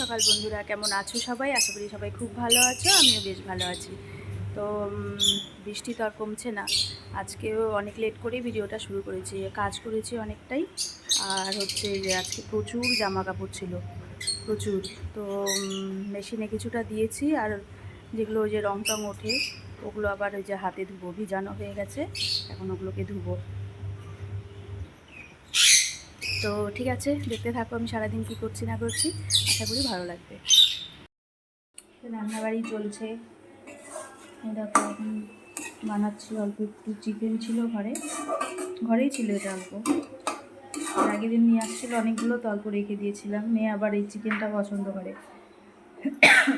সকাল বন্ধুরা, কেমন আছো সবাই? আশা করি সবাই খুব ভালো আছো, আমিও বেশ ভালো আছি। তো বৃষ্টি তো আর কমছে না। আজকেও অনেক লেট করেই ভিডিওটা শুরু করেছি, কাজ করেছি অনেকটাই। আর হচ্ছে যে আজকে প্রচুর জামা কাপড় ছিল, প্রচুর। তো মেশিনে কিছুটা দিয়েছি, আর যেগুলো ওই যে রং টং ওঠে, ওগুলো আবার ওই যে হাতে ধুবো, ভিজানো হয়ে গেছে, এখন ওগুলোকে ধুবো। তো, ঠিক আছে, দেখতে থাকো আমি সারাদিন কী করছি না করছি। আশা করি ভালো লাগবে। রান্নাবাড়ি চলছে। দেখো, এখন বানাচ্ছি অল্প একটু চিকেন ছিল ঘরে। ঘরেই ছিল এটা অল্প। আগের দিন নিয়ে আসছিল অনেকগুলো, তো অল্প রেখে দিয়েছিলাম। মেয়ে আবার এই চিকেনটা পছন্দ করে।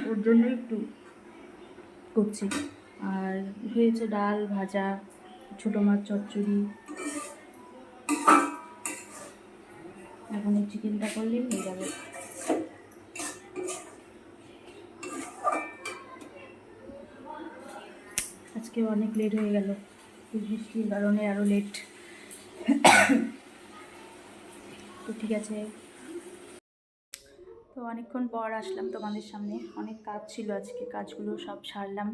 ওর জন্য একটু করছি। আর হয়েছে ডাল ভাজা, ছোটো মাছ চচ্চড়ি। এখন এই চিকেনটা করলেই হয়ে যাবে। আজকে অনেক লেট হয়ে গেল। বৃষ্টির কারণে আরও লেট তো ঠিক আছে। তো অনেকক্ষণ পর আসলাম তোমাদের সামনে। অনেক কাজ ছিল আজকে, কাজগুলো সব সারলাম।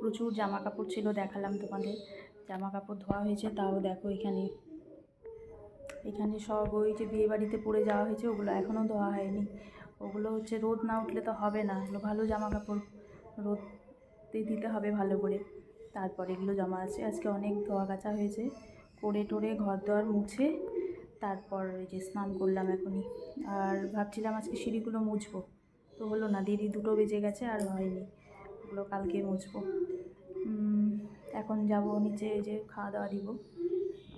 প্রচুর জামা কাপড় ছিল, দেখালাম তোমাদের। জামা কাপড় ধোয়া হয়েছে, তাও দেখো এখানে। এখানে সব ওই যে বিয়ে বাড়িতে যাওয়া হয়েছে, ওগুলো এখনও ধোয়া হয়নি। ওগুলো হচ্ছে রোদ না উঠলে তো হবে না। ভালো জামা কাপড় রোদে দিতে হবে ভালো করে। তারপর এগুলো জমা আছে। আজকে অনেক ধোয়া কাচা হয়েছে। করে টোরে ঘর দোয়ার মুছে তারপর যে স্নান করলাম এখনই। আর ভাবছিলাম আজকে সিঁড়িগুলো মুছবো। তো হলো না দেরি দুটো বেজে গেছে আর হয়নি। ওগুলো কালকে মুছবো। এখন যাব নিচে যে খাওয়া দাওয়া দিব।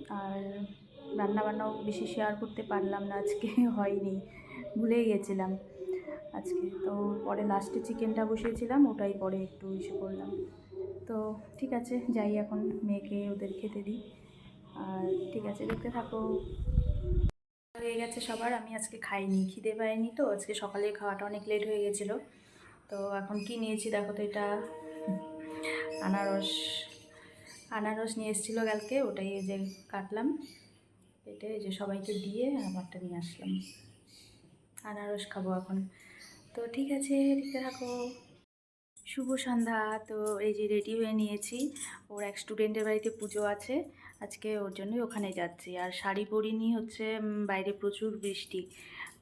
আর রান্না বান্নাও বেশি শেয়ার করতে পারলাম না আজকে, হয়নি। ভুলেই গেছিলাম আজকে। তো পরে লাস্টে চিকেনটা বসিয়েছিলাম, ওটাই পরে একটু ইসে করলাম। তো ঠিক আছে, যাই এখন মেয়েকে ওদের খেতে দিই। আর ঠিক আছে, দেখতে থাকো। হয়ে গেছে সবার, আমি আজকে খাইনি, খিদে পাইনি তো, আজকে সকালে খাওয়াটা অনেক লেট হয়ে গেছিল। তো এখন কি নিয়েছি দেখো তো এটা। আনারস আনারস নিয়ে এসেছিল কালকে, ওটাই এই যে কাটলাম। কেটে এই যে সবাইকে দিয়ে আমারটা নিয়ে আসলাম। আনারস খাব এখন। তো ঠিক আছে, দেখতে থাকো। শুভ সন্ধ্যা। তো এই যে রেডি হয়ে নিয়েছি। ওর এক স্টুডেন্টের বাড়িতে পুজো আছে। আজকে ওর জন্যই ওখানে যাচ্ছি। আর শাড়ি পরিনি হচ্ছে বাইরে প্রচুর বৃষ্টি।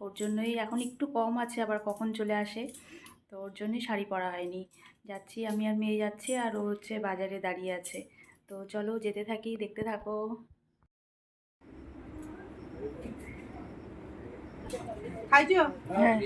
ওর জন্যই এখন একটু কম আছে আবার কখন চলে আসে। তো ওর জন্যই শাড়ি পরা হয়নি। যাচ্ছি আমি আর মেয়ে যাচ্ছি আর ও হচ্ছে বাজারে দাঁড়িয়ে আছে। তো চলো যেতে থাকি দেখতে থাকো। খাইছো? হ্যাঁ।